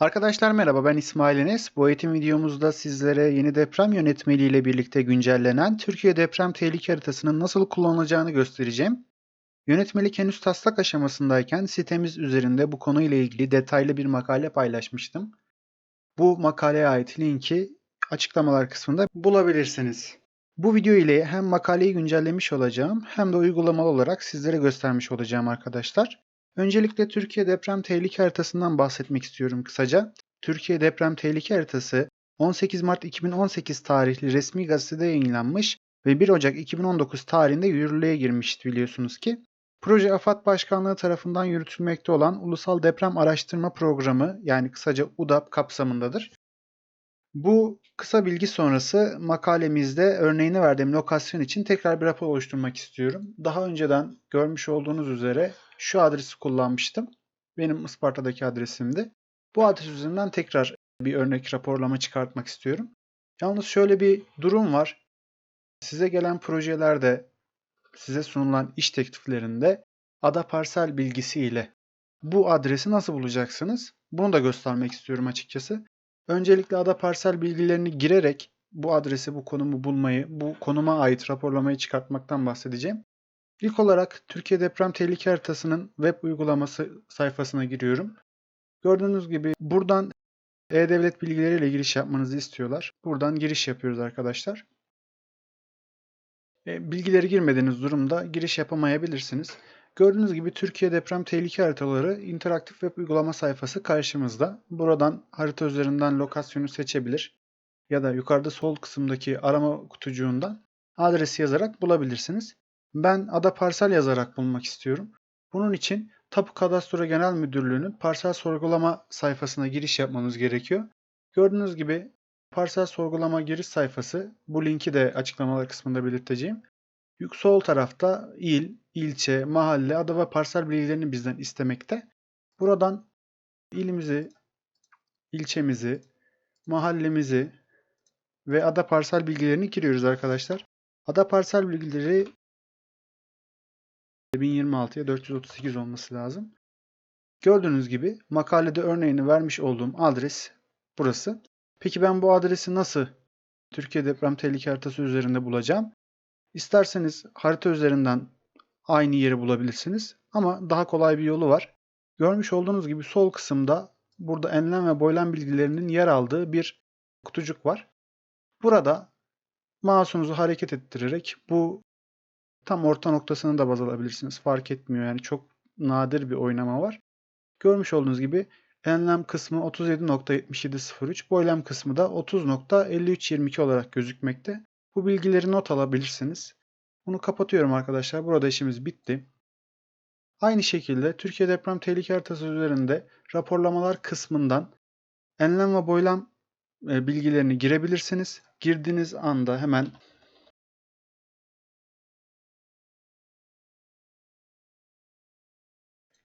Arkadaşlar merhaba ben İsmail Enes. Bu eğitim videomuzda sizlere yeni deprem yönetmeliği ile birlikte güncellenen Türkiye deprem tehlike haritasının nasıl kullanılacağını göstereceğim. Yönetmelik henüz taslak aşamasındayken sitemiz üzerinde bu konuyla ilgili detaylı bir makale paylaşmıştım. Bu makaleye ait linki açıklamalar kısmında bulabilirsiniz. Bu video ile hem makaleyi güncellemiş olacağım hem de uygulamalı olarak sizlere göstermiş olacağım arkadaşlar. Öncelikle Türkiye Deprem Tehlike Haritası'ndan bahsetmek istiyorum kısaca. Türkiye Deprem Tehlike Haritası 18 Mart 2018 tarihli resmi gazetede yayınlanmış ve 1 Ocak 2019 tarihinde yürürlüğe girmişti biliyorsunuz ki. Proje AFAD Başkanlığı tarafından yürütülmekte olan Ulusal Deprem Araştırma Programı yani kısaca UDAP kapsamındadır. Bu kısa bilgi sonrası makalemizde örneğini verdiğim lokasyon için tekrar bir rapor oluşturmak istiyorum. Daha önceden görmüş olduğunuz üzere şu adresi kullanmıştım. Benim Isparta'daki adresimdi. Bu adres üzerinden tekrar bir örnek raporlama çıkartmak istiyorum. Yalnız şöyle bir durum var. Size gelen projelerde, size sunulan iş tekliflerinde ada parsel bilgisi ile bu adresi nasıl bulacaksınız? Bunu da göstermek istiyorum açıkçası. Öncelikle ada parsel bilgilerini girerek bu adresi, bu konumu bulmayı, bu konuma ait raporlamayı çıkartmaktan bahsedeceğim. İlk olarak Türkiye Deprem Tehlike Haritası'nın web uygulaması sayfasına giriyorum. Gördüğünüz gibi buradan e-devlet bilgileriyle giriş yapmanızı istiyorlar. Buradan giriş yapıyoruz arkadaşlar. E, bilgileri girmediğiniz durumda giriş yapamayabilirsiniz. Gördüğünüz gibi Türkiye Deprem Tehlike Haritaları interaktif web uygulama sayfası karşımızda. Buradan harita üzerinden lokasyonu seçebilir ya da yukarıda sol kısımdaki arama kutucuğundan adresi yazarak bulabilirsiniz. Ben ada parsel yazarak bulmak istiyorum. Bunun için Tapu Kadastro Genel Müdürlüğü'nün parsel sorgulama sayfasına giriş yapmamız gerekiyor. Gördüğünüz gibi parsel sorgulama giriş sayfası bu linki de açıklamalar kısmında belirteceğim. Sol tarafta il, ilçe, mahalle, ada ve parsel bilgilerini bizden istemekte. Buradan ilimizi, ilçemizi, mahallemizi ve ada parsel bilgilerini giriyoruz arkadaşlar. Ada parsel bilgileri 1026'ya 438 olması lazım. Gördüğünüz gibi makalede örneğini vermiş olduğum adres burası. Peki ben bu adresi nasıl Türkiye Deprem Tehlike Haritası üzerinde bulacağım? İsterseniz harita üzerinden aynı yeri bulabilirsiniz. Ama daha kolay bir yolu var. Görmüş olduğunuz gibi sol kısımda burada enlem ve boylam bilgilerinin yer aldığı bir kutucuk var. Burada mouse'unuzu hareket ettirerek bu tam orta noktasını da baz alabilirsiniz. Fark etmiyor yani çok nadir bir oynama var. Görmüş olduğunuz gibi enlem kısmı 37.7703, boylam kısmı da 30.5322 olarak gözükmekte. Bu bilgileri not alabilirsiniz. Bunu kapatıyorum arkadaşlar. Burada işimiz bitti. Aynı şekilde Türkiye Deprem Tehlike Haritası üzerinde raporlamalar kısmından enlem ve boylam e, bilgilerini girebilirsiniz. Girdiğiniz anda hemen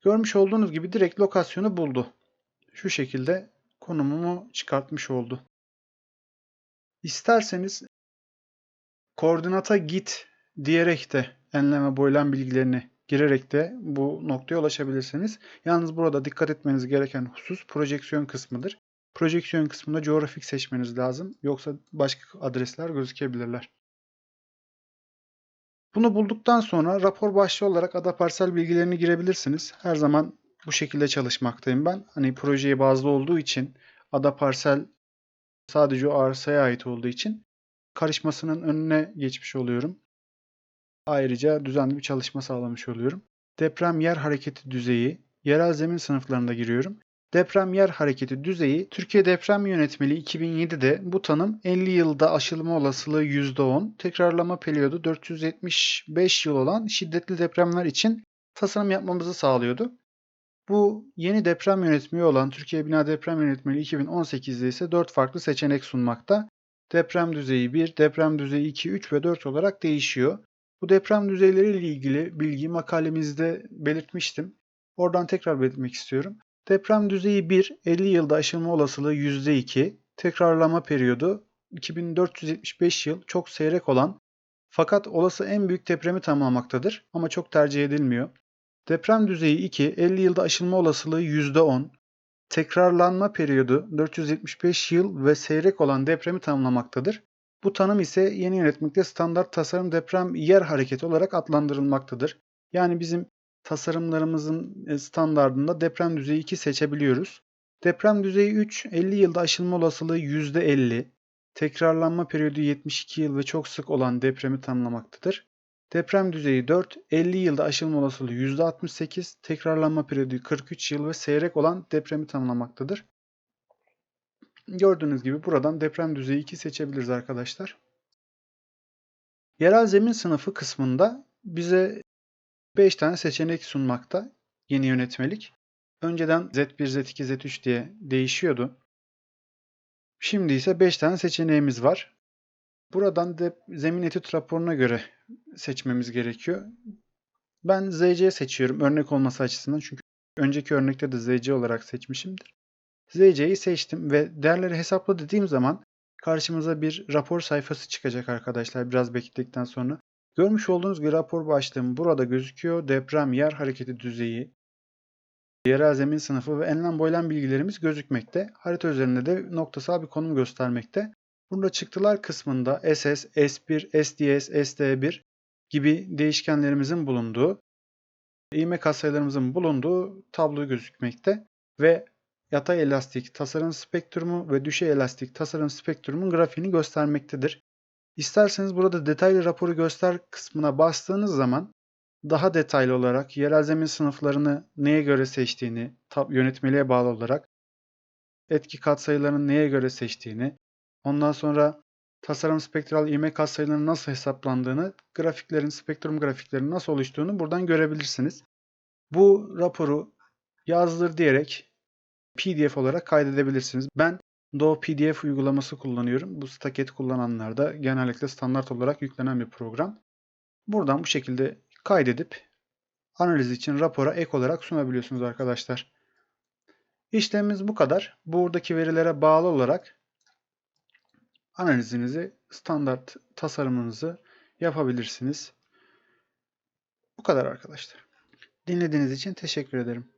görmüş olduğunuz gibi direkt lokasyonu buldu. Şu şekilde konumumu çıkartmış oldu. İsterseniz koordinata git diyerek de enlem boylam bilgilerini girerek de bu noktaya ulaşabilirsiniz. Yalnız burada dikkat etmeniz gereken husus projeksiyon kısmıdır. Projeksiyon kısmında coğrafik seçmeniz lazım. Yoksa başka adresler gözükebilirler. Bunu bulduktan sonra rapor başlığı olarak ada parsel bilgilerini girebilirsiniz. Her zaman bu şekilde çalışmaktayım ben. Hani projeye bazlı olduğu için ada parsel sadece o arsaya ait olduğu için karışmasının önüne geçmiş oluyorum. Ayrıca düzenli bir çalışma sağlamış oluyorum. Deprem yer hareketi düzeyi, yerel zemin sınıflarında giriyorum. Deprem yer hareketi düzeyi Türkiye Deprem Yönetmeliği 2007'de bu tanım 50 yılda aşılma olasılığı %10, tekrarlama periyodu 475 yıl olan şiddetli depremler için tasarım yapmamızı sağlıyordu. Bu yeni deprem yönetmeliği olan Türkiye Bina Deprem Yönetmeliği 2018'de ise 4 farklı seçenek sunmakta. Deprem düzeyi 1, deprem düzeyi 2, 3 ve 4 olarak değişiyor. Bu deprem düzeyleriyle ilgili bilgi makalemizde belirtmiştim. Oradan tekrar belirtmek istiyorum. Deprem düzeyi 1, 50 yılda aşılma olasılığı %2, tekrarlama periyodu 2475 yıl çok seyrek olan fakat olası en büyük depremi tamamlamaktadır ama çok tercih edilmiyor. Deprem düzeyi 2, 50 yılda aşılma olasılığı %10, tekrarlanma periyodu 475 yıl ve seyrek olan depremi tanımlamaktadır. Bu tanım ise yeni yönetmekte standart tasarım deprem yer hareketi olarak adlandırılmaktadır. Yani bizim tasarımlarımızın e, standardında deprem düzeyi 2 seçebiliyoruz. Deprem düzeyi 3, 50 yılda aşılma olasılığı %50, tekrarlanma periyodu 72 yıl ve çok sık olan depremi tanımlamaktadır. Deprem düzeyi 4, 50 yılda aşılma olasılığı %68, tekrarlanma periyodu 43 yıl ve seyrek olan depremi tanımlamaktadır. Gördüğünüz gibi buradan deprem düzeyi 2 seçebiliriz arkadaşlar. Yerel zemin sınıfı kısmında bize 5 tane seçenek sunmakta yeni yönetmelik. Önceden Z1, Z2, Z3 diye değişiyordu. Şimdi ise 5 tane seçeneğimiz var. Buradan de zemin etüt raporuna göre seçmemiz gerekiyor. Ben ZC seçiyorum örnek olması açısından çünkü önceki örnekte de ZC olarak seçmişimdir. ZC'yi seçtim ve değerleri hesapla dediğim zaman karşımıza bir rapor sayfası çıkacak arkadaşlar biraz bekledikten sonra. Görmüş olduğunuz gibi rapor başlığım burada gözüküyor. Deprem, yer hareketi düzeyi, yerel zemin sınıfı ve enlem boylam bilgilerimiz gözükmekte. Harita üzerinde de noktasal bir konum göstermekte. Burada çıktılar kısmında SS, S1, SDS, SD1 gibi değişkenlerimizin bulunduğu, ivme katsayılarımızın bulunduğu tablo gözükmekte ve yatay elastik tasarım spektrumu ve düşey elastik tasarım spektrumun grafiğini göstermektedir. İsterseniz burada detaylı raporu göster kısmına bastığınız zaman daha detaylı olarak yerel zemin sınıflarını neye göre seçtiğini, yönetmeliğe bağlı olarak etki katsayılarını neye göre seçtiğini, ondan sonra tasarım spektral ivme katsayılarının nasıl hesaplandığını, grafiklerin, spektrum grafiklerinin nasıl oluştuğunu buradan görebilirsiniz. Bu raporu yazdır diyerek PDF olarak kaydedebilirsiniz. Ben Doğu PDF uygulaması kullanıyorum. Bu Stacket kullananlarda genellikle standart olarak yüklenen bir program. Buradan bu şekilde kaydedip analiz için rapora ek olarak sunabiliyorsunuz arkadaşlar. İşlemimiz bu kadar. Buradaki verilere bağlı olarak analizinizi, standart tasarımınızı yapabilirsiniz. Bu kadar arkadaşlar. Dinlediğiniz için teşekkür ederim.